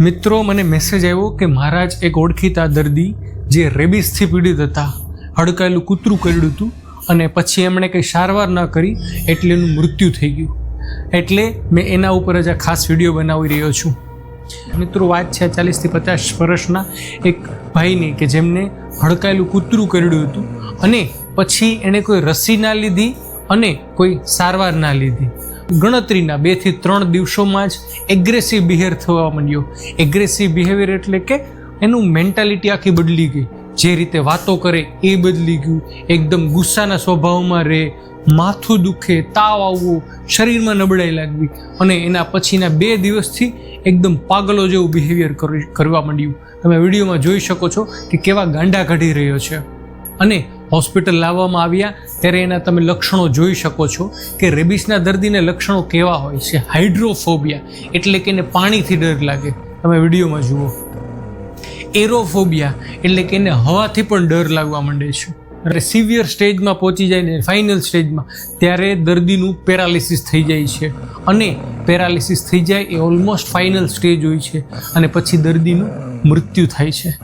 મિત્રો, મને મેસેજ આવ્યો કે મહારાજ એક ઓળખીતા દર્દી જે રેબિસથી પીડિત હતા, હડકાયેલું કૂતરું કર્યું હતું અને પછી એમણે કંઈ સારવાર ન કરી એટલે એનું મૃત્યુ થઈ ગયું. એટલે મેં એના ઉપર જ આ ખાસ વીડિયો બનાવી રહ્યો છું. મિત્રો, વાત છે ચાલીસથી પચાસ વર્ષના એક ભાઈની કે જેમને હડકાયેલું કૂતરું કરડ્યું હતું અને પછી એણે કોઈ રસી ના લીધી અને કોઈ સારવાર ના લીધી. ગણતરીના બેથી ત્રણ દિવસોમાં જ એગ્રેસિવ બિહેવિયર થવા માંડ્યો. એગ્રેસિવ બિહેવિયર એટલે કે એનું મેન્ટાલિટી આખી બદલી ગઈ. જે રીતે વાતો કરે એ બદલી ગયું. એકદમ ગુસ્સાના સ્વભાવમાં રહે, માથું દુખે, તાવ આવવો, શરીરમાં નબળાઈ લાગવી અને એના પછીના બે દિવસથી એકદમ પાગલો જેવું બિહેવિયર કરવા માંડ્યું. તમે વિડીયોમાં જોઈ શકો છો કે કેવા ગાંડા કાઢી રહ્યો છે. અને હોસ્પિટલ લાવવામાં આવ્યા. ત્યારે એના તમે લક્ષણો જોઈ શકો છો કે રેબિસના દર્દીને લક્ષણો કેવા હોય છે. હાઇડ્રોફોબિયા એટલે કે એને પાણીથી ડર લાગે. તમે વિડીયોમાં જુઓ. એરોફોબિયા એટલે કે એને હવાથી પણ ડર લાગવા માંડે છે. અને સિવિયર સ્ટેજમાં પહોંચી જાય ને ફાઇનલ સ્ટેજમાં, ત્યારે દર્દીનું પેરાલિસિસ થઈ જાય છે. અને પેરાલિસિસ થઈ જાય એ ઓલમોસ્ટ ફાઇનલ સ્ટેજ હોય છે. અને પછી દર્દીનું મૃત્યુ થાય છે.